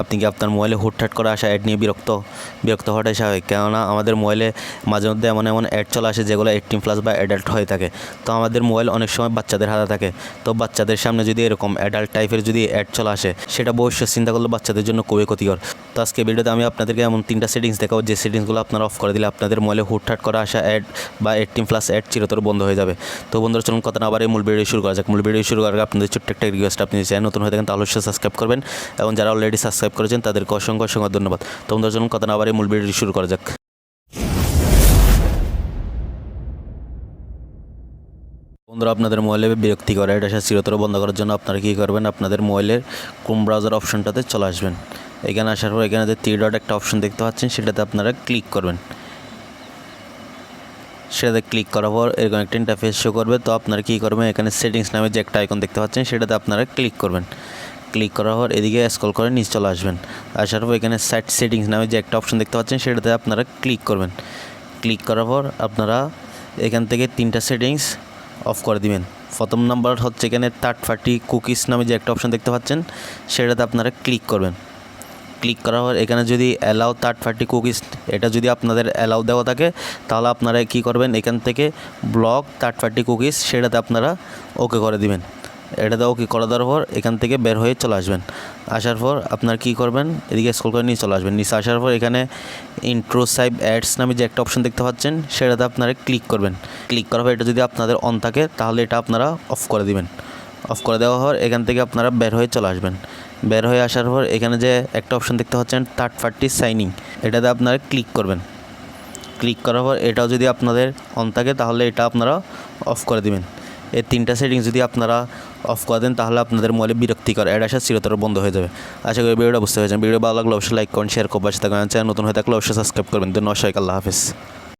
আপনি কি আপনার মোবাইলে হুটহাট করে আসা অ্যাড নিয়ে বিরক্ত বিরক্ত হওয়াটাই স্বাভাবিক। কেননা আমাদের মোবাইলে মাঝে মধ্যে এমন এমন অ্যাড চলে আসে যেগুলো এইটিন প্লাস বা অ্যাডাল্ট হয়ে থাকে। তো আমাদের মোবাইল অনেক সময় বাচ্চাদের হাতে থাকে। তো বাচ্চাদের সামনে যদি এরকম অ্যাডাল্ট টাইপের যদি অ্যাড চলে আসে, সেটা ভবিষ্যৎ চিন্তা করলে বাচ্চাদের জন্য খুবই ক্ষতিকর। তো আজকে ভিডিওতে আমি আপনাদেরকে এমন তিনটা সেটিংস দেখাবো, যে সেটিংসগুলো আপনারা অফ করে দিলে আপনাদের মোবাইলে হুটহাট করে আসা অ্যাড বা এইটিন প্লাস অ্যাড চিরতর বন্ধ হয়ে যাবে। তো বন্ধুরা, চলুন কথা আবার এই মূল ভিডিও শুরু করা যাক। মূল ভিডিও শুরু করার আপনাদের ছোট্ট একটা রিকোয়েস্ট আপনি চ্যানেল নতুন হয়ে থাকেন, তাহলে সাবস্ক্রাইব করবেন। এবং যারা অলরেডি সাবস্ক্রাইব করেছেন, তাদেরকে অসংখ্য অসংখ্য ধন্যবাদ। তো জন্য কথা না এই মূল ভিডিওটি শুরু করা যাক। বন্ধুরা, আপনাদের মোবাইলে বিরক্তি করে এটা চিরতর বন্ধ করার জন্য আপনারা কী করবেন? আপনাদের মোবাইলের ক্রোম ব্রাউজার অপশনটাতে চলে আসবেন। এখানে আসার পর এখানে যে থ্রি ডট একটা অপশন দেখতে পাচ্ছেন, সেটাতে আপনারা ক্লিক করবেন। সেটাতে ক্লিক করার পর এরকম একটা ইন্টারফেস শো করবে। তো আপনারা কী করবেন? এখানে সেটিংস নামে যে একটা আইকন দেখতে পাচ্ছেন, সেটাতে আপনারা ক্লিক করবেন। ক্লিক করার পর এদিকে স্ক্রল করে নিচে চলে আসবেন। আসার পর এখানে সাইট সেটিংস নামে যে একটা অপশন দেখতে পাচ্ছেন, সেটাতে আপনারা ক্লিক করবেন। ক্লিক করার পর আপনারা এখান থেকে তিনটা সেটিংস অফ করে দিবেন। প্রথম নাম্বার হচ্ছে এখানে থার্ড পার্টি কুকিজ নামে যে একটা অপশন দেখতে পাচ্ছেন, সেটাতে আপনারা ক্লিক করবেন। ক্লিক করার পর এখানে যদি অ্যালাউ থার্ড পার্টি কুকিজ এটা যদি আপনাদের অ্যালাউ দেওয়া থাকে, তাহলে আপনারা কী করবেন, এখান থেকে ব্লক থার্ড পার্টি কুকিজ সেটাতে আপনারা ওকে করে দিবেন। এটাতে কি করে দেওয়ার পর এখান থেকে বের হয়ে চলে আসবেন। আসার পর আপনার কী করবেন? এদিকে স্ক্রল করে নিয়ে চলে আসবেন। নিচে আসার পর এখানে ইন্ট্রোসাইভ অ্যাডস নামে যে একটা অপশন দেখতে পাচ্ছেন, সেটাতে আপনারা ক্লিক করবেন। ক্লিক করার পর এটা যদি আপনাদের অন থাকে, তাহলে এটা আপনারা অফ করে দিবেন। অফ করে দেওয়া হওয়ার এখান থেকে আপনারা বের হয়ে চলে আসবেন। বের হয়ে আসার পর এখানে যে একটা অপশন দেখতে পাচ্ছেন থার্ড পার্টি সাইনিং এটাতে আপনারা ক্লিক করবেন। ক্লিক করার পর এটাও যদি আপনাদের অন থাকে, তাহলে এটা আপনারা অফ করে দিবেন। এই তিনটা সেটিং যদি আপনারা অফ করে দেন, তাহলে আপনাদের মোবাইলে বিরক্তিকর অ্যাড আসা চিরতর বন্ধ হয়ে যাবে। আশা করি ভিডিওটা বুঝতে পেরেছেন। ভিডিও ভালো লাগলে অবশ্যই লাইক করুন শেয়ার করবেন। চ্যানেল নতুন হয়ে থাকলে অবশ্যই সাবস্ক্রাইব করবেন। তো সবাইকে আল্লাহ হাফিজ।